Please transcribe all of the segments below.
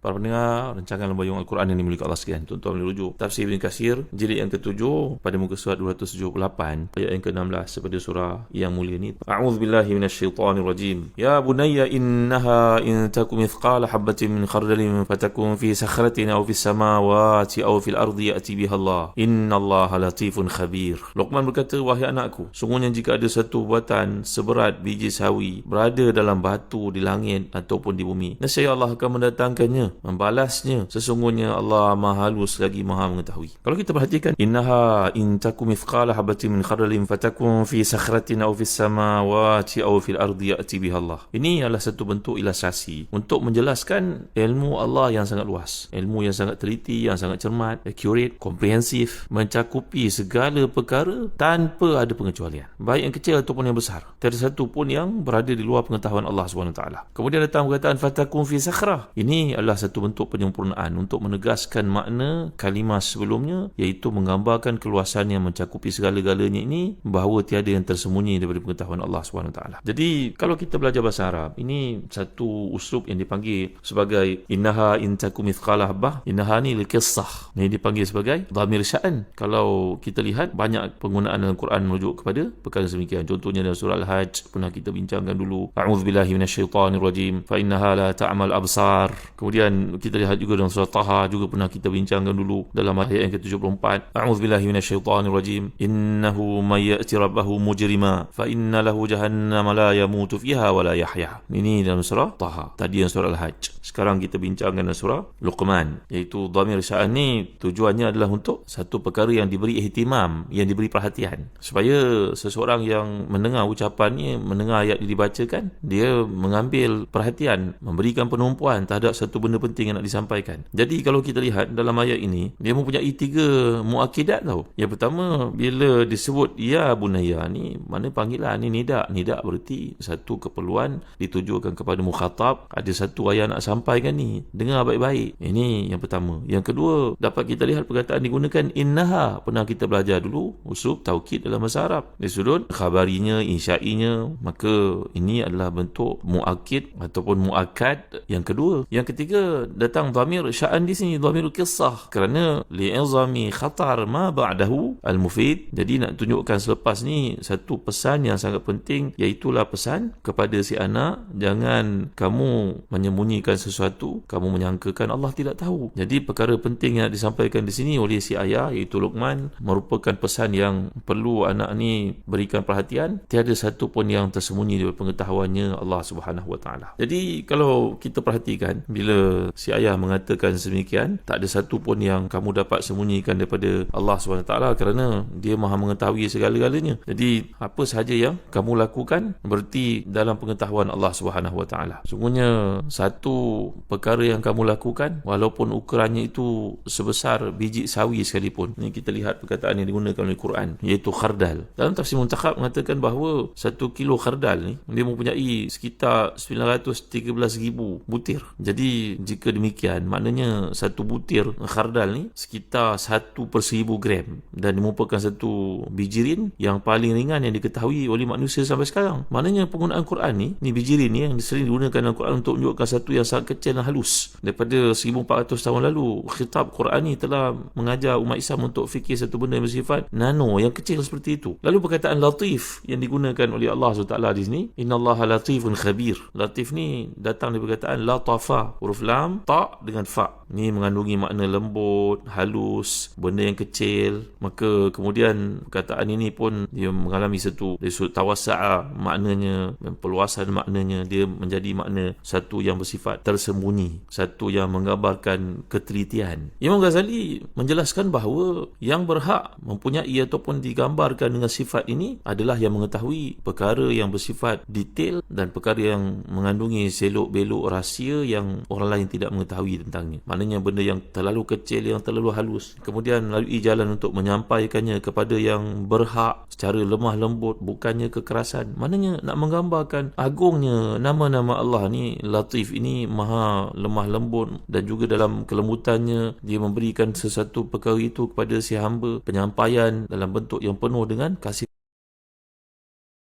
Para pendengar, rancangan lembayung Al-Quran yang dimiliki Allah sekalian. Tuan-tuan boleh rujuk. Tafsir Ibn Kasir, jilid yang ketujuh, pada muka surat 278, ayat yang ke-16 daripada surah yang mulia ini. A'udhu billahi minasyaitanir rajim. Ya bunayya innaha in takum ithqala habbatin min khardalin fatakum fi sakhratin aw fi samawati aw fil ardi ya'ti biha Allah. Inna Allah latifun khabir. Luqman berkata, wahai anakku, sungguhnya jika ada satu buatan seberat biji sawi berada dalam batu di langit ataupun di bumi, nescaya Allah akan mendatangkannya membalasnya. Sesungguhnya Allah Maha halus lagi Maha mengetahui. Kalau kita perhatikan innaha in takum mithqala habatin min khardalin fatakun fi sakhratin aw fis samawati aw fil ardi ya'ti biha Allah. Ini adalah satu bentuk ilustrasi untuk menjelaskan ilmu Allah yang sangat luas ilmu yang sangat teliti yang sangat cermat accurate komprehensif mencakupi segala perkara tanpa ada pengecualian baik yang kecil ataupun yang besar. Tiada satu pun yang berada di luar pengetahuan Allah SWT kemudian datang perkataan fatakun fi sakhrah. Ini adalah satu bentuk penyempurnaan untuk menegaskan makna kalimah sebelumnya iaitu menggambarkan keluasan yang mencakupi segala-galanya ini bahawa tiada yang tersembunyi daripada pengetahuan Allah SWT. Jadi kalau kita belajar bahasa Arab ini satu uslub yang dipanggil sebagai innaha intaku mithqalah bah. Innaha ni likissah ini dipanggil sebagai dhamir sya'an. Kalau kita lihat banyak penggunaan dalam Quran merujuk kepada perkara semikian. Contohnya dalam surah Al-Hajj pernah kita bincangkan dulu a'udzubillahi minasyaitanirrajim fa innaha la ta'mal absar. Kemudian kita lihat juga dalam surah Taha juga pernah kita bincangkan dulu dalam ayat yang ke-74. A'udzubillahi minasyaitonirrajim innahu may ya'ti rabbahu mujrima fa inna lahu jahannama la yamutu fiha wa la yahya. Ini dalam surah Taha. Tadi yang surah Al-Hajj. Sekarang kita bincangkan dalam surah Luqman. Iaitu dhamir sya'an ni tujuannya adalah untuk satu perkara yang diberi ihtimam yang diberi perhatian. Supaya seseorang yang mendengar ucapan ni mendengar ayat dibacakan dia mengambil perhatian memberikan penumpuan terhadap satu benda penting yang nak disampaikan. Jadi kalau kita lihat dalam ayat ini, dia mempunyai tiga muakidat tau. Yang pertama, bila disebut ya bunaya ni, mana panggilan ni nidak. Nidak berarti satu keperluan ditujukan kepada mukhatab, ada satu ayat nak sampaikan ni. Dengar baik-baik. Ini yang pertama. Yang kedua, dapat kita lihat perkataan digunakan innaha. Pernah kita belajar dulu usub taukid dalam bahasa Arab. Di sudut khabarinya, insyainya, maka ini adalah bentuk muakid ataupun muakad yang kedua. Yang ketiga, datang dhamir sya'an di sini dhamir kisah kerana li'izami khatar ma ba'dahu al-mufid. Jadi nak tunjukkan selepas ni satu pesan yang sangat penting iaitulah pesan kepada si anak jangan kamu menyembunyikan sesuatu kamu menyangkakan Allah tidak tahu. Jadi perkara penting yang disampaikan di sini oleh si ayah iaitu Luqman merupakan pesan yang perlu anak ni berikan perhatian. Tiada satu pun yang tersembunyi dari pengetahuannya Allah Subhanahu Wa Taala. Jadi kalau kita perhatikan bila si ayah mengatakan sedemikian tak ada satu pun yang kamu dapat sembunyikan daripada Allah SWT kerana dia maha mengetahui segala-galanya. Jadi apa sahaja yang kamu lakukan berarti dalam pengetahuan Allah SWT sungguhnya satu perkara yang kamu lakukan walaupun ukurannya itu sebesar biji sawi sekalipun. Ini kita lihat perkataan yang digunakan oleh Quran iaitu khardal. Dalam tafsir muntakhab mengatakan bahawa satu kilo khardal ni dia mempunyai sekitar 913 ribu butir. Jadi jika demikian maknanya satu butir khardal ni sekitar satu per seribu gram dan merupakan satu bijirin yang paling ringan yang diketahui oleh manusia sampai sekarang. Maknanya penggunaan Quran ni ni bijirin ni yang sering digunakan dalam Quran untuk menunjukkan satu yang sangat kecil dan halus. Daripada 1400 tahun lalu khitab Quran ni telah mengajar umat Islam untuk fikir satu benda yang bersifat nano yang kecil seperti itu. Lalu perkataan latif yang digunakan oleh Allah SWT di sini innallaha latifun khabir. Latif ni datang dari perkataan latafa huruf lam lam, ta dengan fa. Ni mengandungi makna lembut, halus, benda yang kecil. Maka kemudian perkataan ini pun dia mengalami satu dari sudut tawasa'a maknanya, perluasan maknanya dia menjadi makna satu yang bersifat tersembunyi, satu yang menggambarkan ketelitian. Imam Ghazali menjelaskan bahawa yang berhak mempunyai ataupun digambarkan dengan sifat ini adalah yang mengetahui perkara yang bersifat detail dan perkara yang mengandungi selok-belok rahsia yang orang lain tidak mengetahui tentangnya. Maknanya benda yang terlalu kecil, yang terlalu halus. Kemudian melalui jalan untuk menyampaikannya kepada yang berhak secara lemah lembut, bukannya kekerasan. Maknanya nak menggambarkan agungnya nama-nama Allah ni, Latif ini maha lemah lembut dan juga dalam kelembutannya dia memberikan sesuatu perkara itu kepada si hamba penyampaian dalam bentuk yang penuh dengan kasih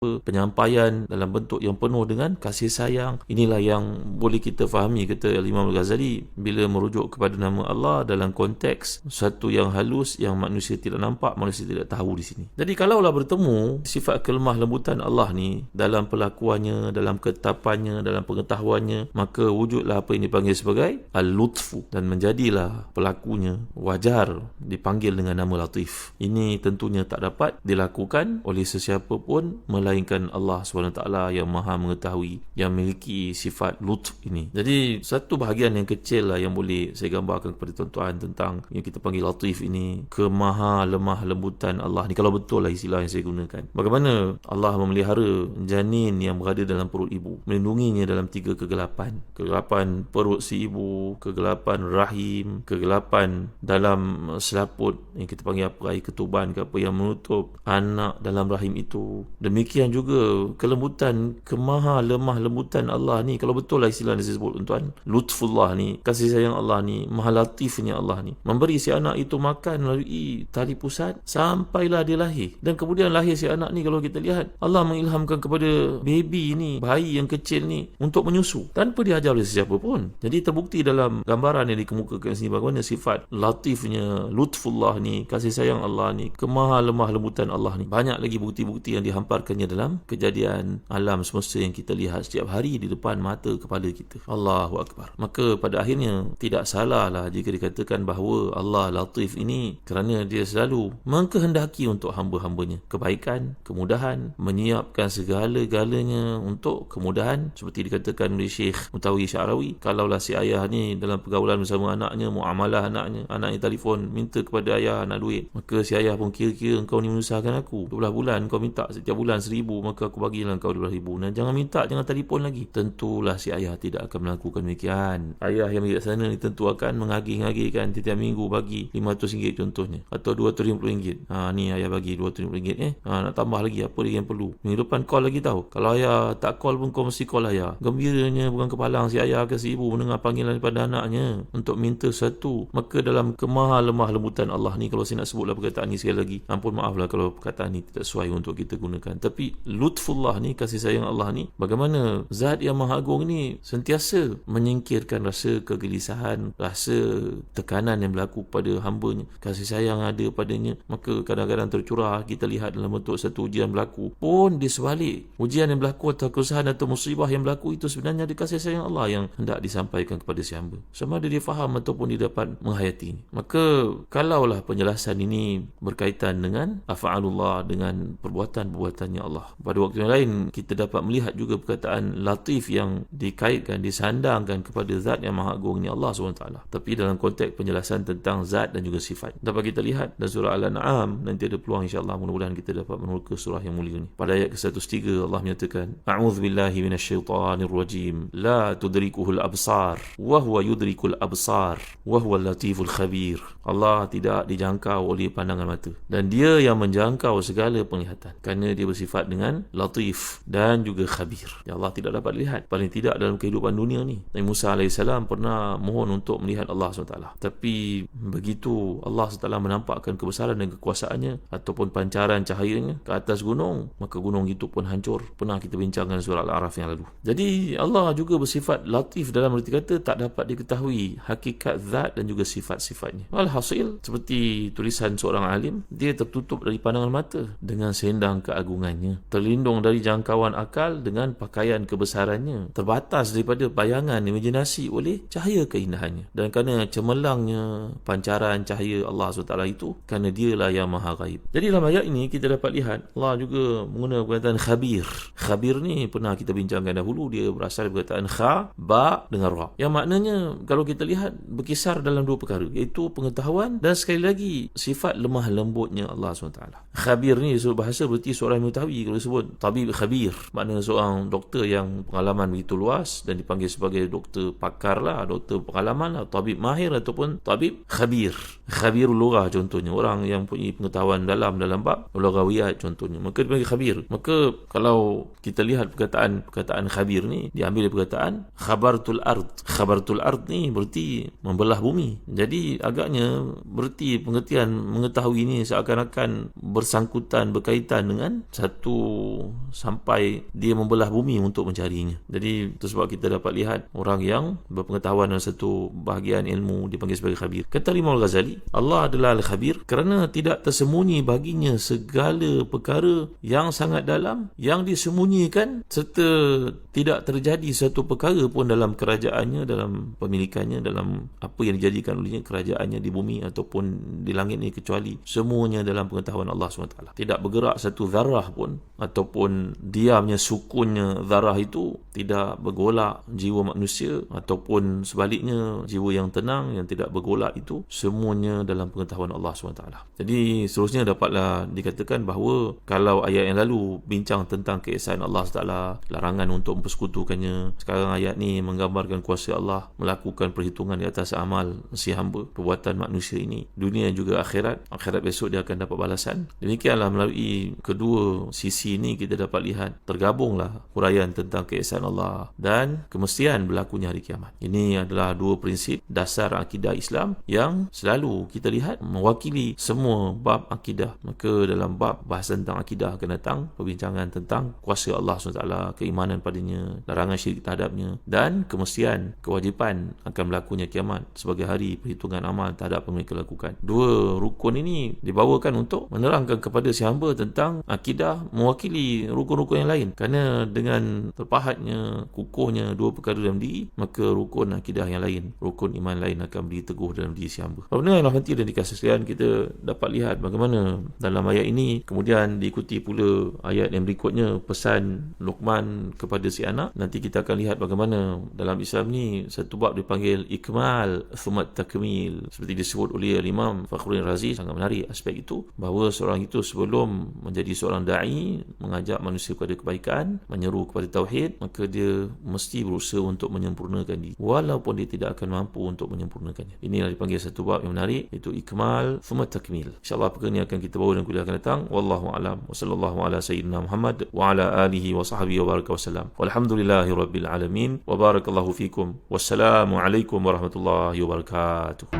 penyampaian dalam bentuk yang penuh dengan kasih sayang. Inilah yang boleh kita fahami kata Imam Al-Ghazali bila merujuk kepada nama Allah dalam konteks satu yang halus yang manusia tidak nampak manusia tidak tahu di sini. Jadi kalaulah bertemu sifat kelemah lembutan Allah ni dalam pelakuannya dalam ketapannya dalam pengetahuannya maka wujudlah apa yang dipanggil sebagai Al-Lutfu dan menjadilah pelakunya wajar dipanggil dengan nama Latif. Ini tentunya tak dapat dilakukan oleh sesiapa pun melainkan melainkan Allah SWT yang maha mengetahui yang memiliki sifat lutf ini. Jadi satu bahagian yang kecil lah yang boleh saya gambarkan kepada tuan-tuan tentang yang kita panggil latif ini kemaha lemah lembutan Allah ni. Kalau betul lah istilah yang saya gunakan. Bagaimana Allah memelihara janin yang berada dalam perut ibu melindunginya dalam tiga kegelapan. Kegelapan perut si ibu kegelapan rahim kegelapan dalam selaput yang kita panggil apa air ketuban ke apa yang menutup anak dalam rahim itu. Demikian demikian juga kelembutan kemaha lemah lembutan Allah ni. Kalau betul lah istilah yang saya sebut tuan. Lutfullah ni kasih sayang Allah ni maha latifnya Allah ni. Memberi si anak itu makan melalui tali pusat sampailah dia lahir. Dan kemudian lahir si anak ni kalau kita lihat Allah mengilhamkan kepada baby ni bayi yang kecil ni untuk menyusu. Tanpa diajar oleh sesiapa pun. Jadi terbukti dalam gambaran yang dikemukakan sini bagaimana sifat latifnya lutfullah ni kasih sayang Allah ni kemaha lemah lembutan Allah ni. Banyak lagi bukti-bukti yang dihamparkannya dalam kejadian alam semesta yang kita lihat setiap hari di depan mata kepala kita. Allahu Akbar. Maka pada akhirnya tidak salah lah jika dikatakan bahawa Allah Latif ini kerana dia selalu mengkehendaki untuk hamba-hambanya kebaikan, kemudahan, menyiapkan segala-galanya untuk kemudahan seperti dikatakan oleh Syekh Mutawi Syarawi. Kalaulah si ayah ni dalam pergaulan bersama anaknya, muamalah anaknya, anaknya telefon minta kepada ayah nak duit. Maka si ayah pun kira-kira engkau ni menyusahkan aku. 12 bulan kau minta setiap bulan seribu ribu maka aku bagilah kau dua ribu. Dan jangan minta jangan telefon lagi. Tentulah si ayah tidak akan melakukan demikian. Ayah yang sana ni tentu akan mengagih-agihkan setiap minggu bagi RM500 contohnya. Atau RM250 ha, ni ayah bagi RM250 eh. Ha, nak tambah lagi apa lagi yang perlu? Minggu depan call lagi tahu kalau ayah tak call pun kau mesti call ayah. Gembiranya bukan kepalang si ayah ke si ibu mendengar panggilan daripada anaknya untuk minta satu maka dalam kemaha lemah lembutan Allah ni kalau saya nak sebutlah perkataan ni sekali lagi ampun maaflah kalau perkataan ni tidak sesuai untuk kita gunakan. Tapi lutfullah ni kasih sayang Allah ni bagaimana zat yang maha agung ni sentiasa menyingkirkan rasa kegelisahan rasa tekanan yang berlaku pada hambanya kasih sayang ada padanya. Maka kadang-kadang tercurah kita lihat dalam bentuk satu ujian berlaku. Pun di sebalik ujian yang berlaku atau kesusahan atau musibah yang berlaku itu sebenarnya ada kasih sayang Allah yang hendak disampaikan kepada si hamba. Sama ada dia faham ataupun dia dapat menghayati maka kalaulah penjelasan ini berkaitan dengan afa'alullah dengan perbuatan-perbuatannya Allah. Pada waktu yang lain kita dapat melihat juga perkataan latif yang dikaitkan disandangkan kepada zat yang maha agung ni Allah SWT. Tapi dalam konteks penjelasan tentang zat dan juga sifat. Dapat kita lihat dalam surah Al-An'am nanti ada peluang insya-Allah mudah-mudahan kita dapat meneroka surah yang mulia ni. Pada ayat ke-103 Allah menyatakan A'udzubillahi minasyaitonirrajim la tudrikuhul absar wa huwa yudrikul absar wa huwa latiful khabir. Allah tidak dijangkau oleh pandangan mata dan dia yang menjangkau segala penglihatan kerana dia bersifat dengan latif dan juga khabir. Ya Allah tidak dapat lihat paling tidak dalam kehidupan dunia ni. Nabi Musa AS pernah mohon untuk melihat Allah SWT. Tapi begitu Allah SWT menampakkan kebesaran dan kekuasaannya ataupun pancaran cahayanya ke atas gunung, maka gunung itu pun hancur. Pernah kita bincangkan surah Al-Araf yang lalu. Jadi Allah juga bersifat latif dalam arti kata tak dapat diketahui hakikat zat dan juga sifat-sifatnya. Alhasil seperti tulisan seorang alim, dia tertutup dari pandangan mata dengan sendang keagungannya keindahannya terlindung dari jangkauan akal dengan pakaian kebesarannya. Terbatas daripada bayangan imajinasi oleh cahaya keindahannya. Dan kerana cemerlangnya pancaran cahaya Allah SWT itu kerana dialah yang maha gaib. Jadi dalam ayat ini kita dapat lihat Allah juga menggunakan perkataan khabir. Khabir ni pernah kita bincangkan dahulu dia berasal dari perkataan kha ba dengan ra. Yang maknanya kalau kita lihat berkisar dalam dua perkara iaitu pengetahuan dan sekali lagi sifat lemah lembutnya Allah SWT. Khabir ni bahasa berarti seorang yang kalau disebut tabib khabir. Maknanya seorang doktor yang pengalaman begitu luas dan dipanggil sebagai doktor pakar lah doktor pengalaman lah tabib mahir ataupun tabib khabir. Khabirul lurah contohnya orang yang punya pengetahuan dalam dalam bab lugawiyat contohnya. Maka dipanggil khabir. Maka kalau kita lihat perkataan perkataan khabir ni diambil dari perkataan khabartul ard. Khabartul ard ni berarti membelah bumi. Jadi agaknya berarti pengertian mengetahui ini seakan-akan bersangkutan berkaitan dengan satu sampai dia membelah bumi untuk mencarinya. Jadi itu sebab kita dapat lihat orang yang berpengetahuan dalam satu bahagian ilmu dipanggil sebagai khabir. Kata Imam Al-Ghazali Allah adalah Al-Khabir kerana tidak tersembunyi baginya segala perkara yang sangat dalam yang disembunyikan serta tidak terjadi satu perkara pun dalam kerajaannya dalam pemilikannya dalam apa yang dijadikan olehnya kerajaannya di bumi ataupun di langit ini kecuali semuanya dalam pengetahuan Allah SWT tidak bergerak satu zarah pun ataupun diamnya sukunnya zarah itu tidak bergolak jiwa manusia ataupun sebaliknya jiwa yang tenang yang tidak bergolak itu semuanya dalam pengetahuan Allah SWT. Jadi seterusnya dapatlah dikatakan bahawa kalau ayat yang lalu bincang tentang keesaan Allah SWT larangan untuk mempersekutukannya sekarang ayat ni menggambarkan kuasa Allah melakukan perhitungan di atas amal si hamba perbuatan manusia ini dunia juga akhirat akhirat besok dia akan dapat balasan. Demikianlah melalui kedua sisi ini kita dapat lihat tergabunglah huraian tentang keesaan Allah dan kemestian berlakunya hari kiamat. Ini adalah dua prinsip dasar akidah Islam yang selalu kita lihat mewakili semua bab akidah. Maka dalam bab bahasan tentang akidah akan datang perbincangan tentang kuasa Allah SWT keimanan padanya larangan syirik terhadapnya dan kemestian kewajipan akan berlakunya kiamat sebagai hari perhitungan amal terhadap apa mereka lakukan. Dua rukun ini dibawakan untuk menerangkan kepada si hamba tentang akidah mewakili rukun-rukun yang lain. Kerana dengan terpahatnya kukuhnya dua perkara dalam diri maka rukun akidah yang lain rukun iman lain akan berdiri teguh dalam diri si hamba. Kalau yang nanti dan dikasih sekalian kita dapat lihat bagaimana dalam ayat ini kemudian diikuti pula ayat yang berikutnya pesan Luqman kepada si anak. Nanti kita akan lihat bagaimana dalam Islam ni satu bab dipanggil ikmal thumat takmil. Seperti disebut oleh Imam Fakhruddin Razi sangat menarik aspek itu bahawa seorang itu sebelum menjadi seorang da'i mengajak manusia kepada kebaikan menyeru kepada tauhid maka dia mesti berusaha untuk menyempurnakan diri. Walaupun dia tidak akan mampu untuk menyempurnakannya. Inilah dipanggil satu bab yang menarik iaitu ikmal thumat takmil. Insyaallah perkara ini akan kita bawa dan kuliah akan datang. Wallahu alam. Wa sallallahu ala sayyidina Muhammad wa ala alihi wa sahbihi wa baraka wasallam walhamdulillahi rabbil alamin. Wa barakallahu fikum. Wassalamu alaikum warahmatullahi wabarakatuh